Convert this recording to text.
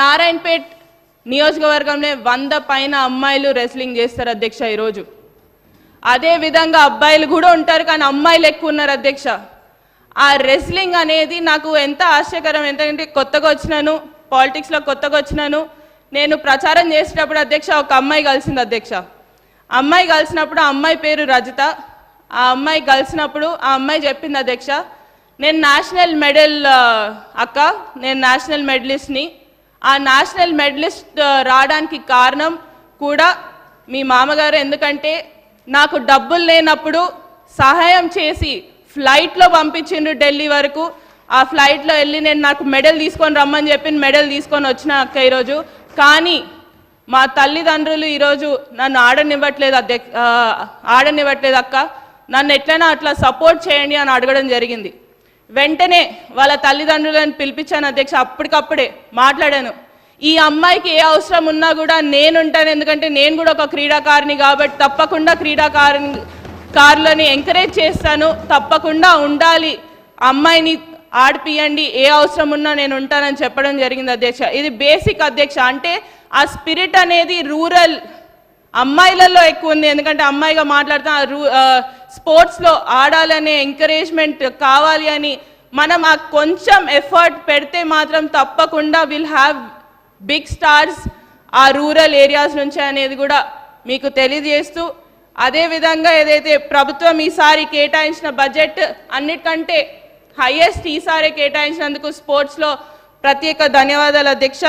నారాయణపేట్ నియోజకవర్గంలో వంద పైన అమ్మాయిలు రెస్లింగ్ చేస్తారు అధ్యక్ష ఈరోజు. అదే విధంగా అబ్బాయిలు కూడా ఉంటారు కానీ అమ్మాయిలు ఎక్కువ ఉన్నారు అధ్యక్ష. ఆ రెస్లింగ్ అనేది నాకు ఎంత ఆశ్చర్యకరం ఎందుకంటే కొత్తగా వచ్చినాను పాలిటిక్స్లో కొత్తగా వచ్చినాను. నేను ప్రచారం చేసేటప్పుడు అధ్యక్ష ఒక అమ్మాయి కలిసింది అధ్యక్ష. అమ్మాయి కలిసినప్పుడు ఆ అమ్మాయి పేరు రజిత. ఆ అమ్మాయి కలిసినప్పుడు ఆ అమ్మాయి చెప్పింది అధ్యక్ష నేను నేషనల్ మెడల్ అక్క నేను నేషనల్ మెడలిస్ట్ని ఆ నేషనల్ మెడలిస్ట్ రావడానికి కారణం కూడా మీ మామగారు. ఎందుకంటే నాకు డబ్బులు లేనప్పుడు సహాయం చేసి ఫ్లైట్లో పంపించిండ్రు ఢిల్లీ వరకు. ఆ ఫ్లైట్లో వెళ్ళి నేను నాకు మెడల్ తీసుకొని రమ్మని చెప్పి మెడల్ తీసుకొని వచ్చిన అక్క ఈరోజు. కానీ మా తల్లిదండ్రులు ఈరోజు నన్ను ఆడనివ్వట్లేదు అధ్యక్ష ఆడనివ్వట్లేదు అక్క. నన్ను ఎట్లైనా అట్లా సపోర్ట్ చేయండి అని అడగడం జరిగింది. వెంటనే వాళ్ళ తల్లిదండ్రులను పిలిపించాను అధ్యక్ష అప్పటికప్పుడే మాట్లాడాను. ఈ అమ్మాయికి ఏ అవసరం ఉన్నా కూడా నేనుంటాను ఎందుకంటే నేను కూడా ఒక క్రీడాకారిని కాబట్టి తప్పకుండా క్రీడాకారిని కారులని ఎంకరేజ్ చేస్తాను. తప్పకుండా ఉండాలి. అమ్మాయిని ఆడిపియండి ఏ అవసరం ఉన్నా నేను ఉంటానని చెప్పడం జరిగింది అధ్యక్ష. ఇది బేసిక్ అధ్యక్ష అంటే ఆ స్పిరిట్ అనేది రూరల్ అమ్మాయిలలో ఎక్కువ ఉంది ఎందుకంటే అమ్మాయిగా మాట్లాడుతా స్పోర్ట్స్లో ఆడాలనే ఎంకరేజ్మెంట్ కావాలి అని మనం ఆ కొంచెం ఎఫర్ట్ పెడితే మాత్రం తప్పకుండా విల్ హ్యావ్ బిగ్ స్టార్స్ ఆ రూరల్ ఏరియాస్ నుంచి అనేది కూడా మీకు తెలియజేస్తూ అదేవిధంగా ఏదైతే ప్రభుత్వం ఈసారి కేటాయించిన బడ్జెట్ అన్నిటికంటే హయ్యెస్ట్ ఈసారి కేటాయించినందుకు స్పోర్ట్స్లో ప్రత్యేక ధన్యవాదాలు అధ్యక్ష.